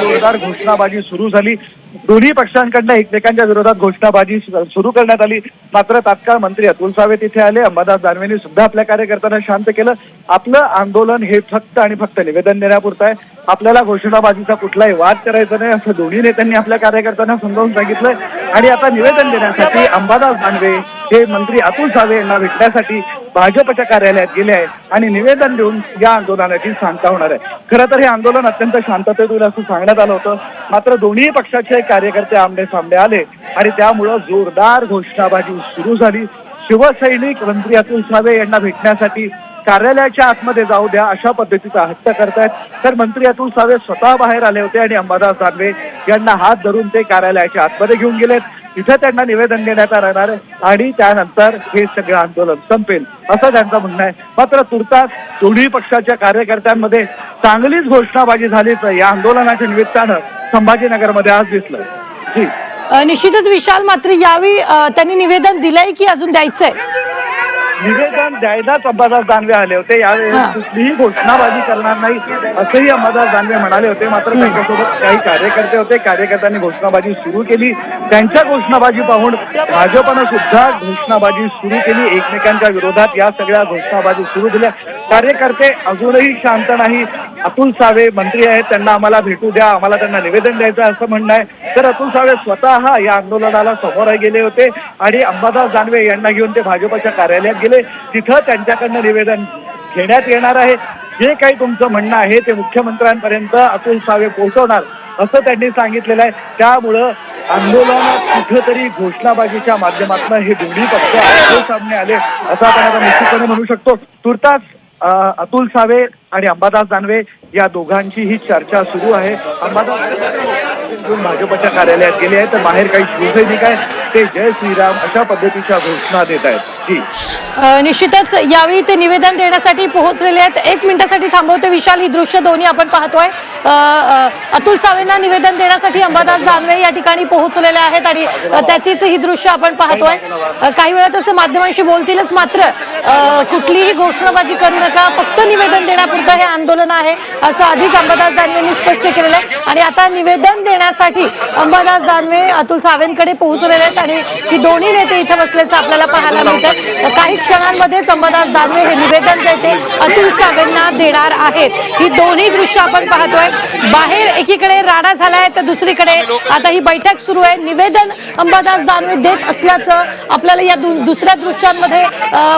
जोरदार घोषणाबाजी सुरू झाली. दोन्ही पक्षांकडनं एकमेकांच्या विरोधात घोषणाबाजी सुरू करण्यात आली. मात्र तात्काळ मंत्री अतुल सावे तिथे आले. अंबादास दानवेंनी सुद्धा आपल्या कार्यकर्त्यांना शांत केलं. आपलं आंदोलन हे फक्त आणि फक्त निवेदन देण्यापुरतं आहे. आपल्याला घोषणाबाजीचा कुठलाही वाद करायचा नाही. असं दोन्ही नेत्यांनी आपल्या कार्यकर्त्यांना समजावून सांगितलंय आणि आता निवेदन देण्यासाठी अंबादास दानवे हे मंत्री अतुल सावे यांना भेटण्यासाठी भाजपच्या कार्यालयात गेले आहेत आणि निवेदन देऊन या आंदोलनाची सांगता होणार आहे. खरं तर हे आंदोलन अत्यंत शांततेत होईल असं सांगण्यात आलं होतं. मात्र दोन्ही पक्षाचे कार्यकर्ते आमने सामने आले आणि त्यामुळं जोरदार घोषणाबाजी सुरू झाली. शिवसैनिक मंत्री अतुल सावे यांना भेटण्यासाठी कार्यालयाच्या आतमध्ये जाऊ द्या अशा पद्धतीचा हट्ट करतायत. तर मंत्री अतुल सावे स्वतः बाहेर आले होते आणि अंबादास दानवे यांना हात धरून ते कार्यालयाच्या आतमध्ये घेऊन गेलेत. तिथे त्यांना निवेदन देण्यात राहणार आहे. आणि त्यानंतर हे सगळं आंदोलन संपेल असं त्यांचं म्हणणं आहे. मात्र तुर्तास दोन्ही पक्षाच्या कार्यकर्त्यांमध्ये चांगलीच घोषणाबाजी झालीच या आंदोलनाच्या निमित्तानं संभाजीनगरमध्ये आज दिसलं. जी. निश्चितच विशाल मात्र यावेळी त्यांनी निवेदन दिलंय की अजून द्यायचंय? निवेदन द्यायलाच अंबादास दानवे आले होते. यावेळी. कुठलीही घोषणाबाजी करणार नाही असंही अंबादास दानवे म्हणाले होते. मात्र त्यांच्यासोबत काही कार्यकर्ते होते. कार्यकर्त्यांनी घोषणाबाजी सुरू केली. त्यांच्या घोषणाबाजी पाहून भाजपनं सुद्धा घोषणाबाजी सुरू केली. एकमेकांच्या विरोधात या सगळ्या घोषणाबाजी सुरू दिल्या कार्यकर्ते अजूनही शांत नाही. अतुल सावे मंत्री आहेत. त्यांना आम्हाला भेटू द्या. आम्हाला त्यांना निवेदन द्यायचं असं म्हणणं आहे. तर अतुल सावे स्वतः या आंदोलनाला समोर गेले होते. आणि अंबादास दानवे यांना घेऊन ते भाजपच्या कार्यालयात गेले. तिथं त्यांच्याकडनं निवेदन घेण्यात येणार आहे. जे काही तुमचं म्हणणं आहे ते मुख्यमंत्र्यांपर्यंत अतुल सावे पोहोचवणार असं त्यांनी सांगितलेलं आहे. त्यामुळं आंदोलन कुठंतरी घोषणाबाजीच्या माध्यमातून हे दोन्ही पक्ष अतुल सामने आले असं आपण आता निश्चितपणे म्हणू शकतो. तुर्तास अतुल सावे आणि अंबादास दानवे या दोघांची ही चर्चा सुरू आहे. अंबादास भाजपच्या कार्यालयात गेले आहेत तर बाहेर काही शिवसैनिक आहेत. ते जय श्रीराम अशा पद्धतीच्या घोषणा देत आहेत. जी. निश्चितच यावेळी ते निवेदन देण्यासाठी पोहोचलेले आहेत. एक मिनिटासाठी थांबवते विशाल ही दृश्य दोन्ही आपण पाहतोय. अतुल सावेंना निवेदन देण्यासाठी अंबादास दानवे या ठिकाणी पोहोचलेले आहेत आणि त्याचीच ही दृश्य आपण पाहतोय. काही वेळातच ते माध्यमांशी बोलतीलच मात्र कुठलीही घोषणाबाजी करू नका. फक्त निवेदन देण्यापुरतं हे आंदोलन आहे असं आधीच अंबादास दानवेंनी स्पष्ट केलेलं आहे. आणि आता निवेदन देण्यासाठी अंबादास दानवे अतुल सावेंकडे पोहोचलेले आहेत आणि ही दोन्ही नेते इथे बसल्याचं आपल्याला पाहायला मिळतं काही क्षणांमध्येच अंबादास दानवे हे निवेदन देते अतुल सावेंना देणार आहेत. ही दोन्ही दृश्य आपण पाहतोय. बाहेर एकीकडे राडा झालाय तर दुसरीकडे आता ही बैठक सुरू आहे. निवेदन अंबादास दानवे देत असल्याचं आपल्याला या दुसऱ्या दृश्यांमध्ये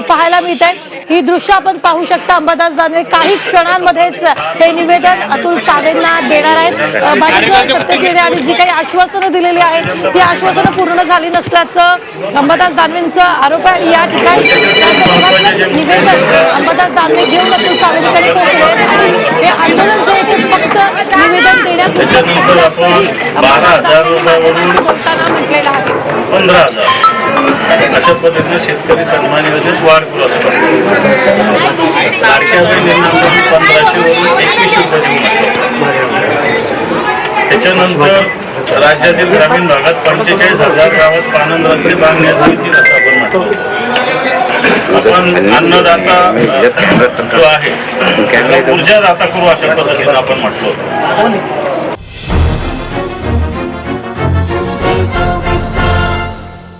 पाहायला मिळत आहे ही दृश्य आपण पाहू शकता अंबादास दानवे. काही क्षणांमध्येच हे निवेदन अतुल सावेंना देणार आहेत. भाजप सत्तेत आणि जी काही आश्वासनं दिलेली आहेत ती आश्वासनं पूर्ण झाली नसल्याचं अंबादास दानवेंचा आरोप आहे. या ठिकाणी निवेदन अंबादास दानवे घेऊन अतुल सावेंकडे पोहोचले आणि हे आंदोलन जे निवेदन बोलताना म्हटलेलं आहे. पंधरा हजार. अशा पद्धतीने शेतकरी सन्मान योजनेत वाढ करू असतो लाडक्या बहिणींना आपण पंधराशे वरून एकवीसशे रुपये देऊ त्याच्यानंतर राज्यातील ग्रामीण भागात पंचेचाळीस हजार गावात पानंद रस्ते बांधण्यात येतील असं आपण म्हणतो. आपण अन्नदाता जो आहे ऊर्जादाता करू अशा पद्धतीने आपण म्हटलो.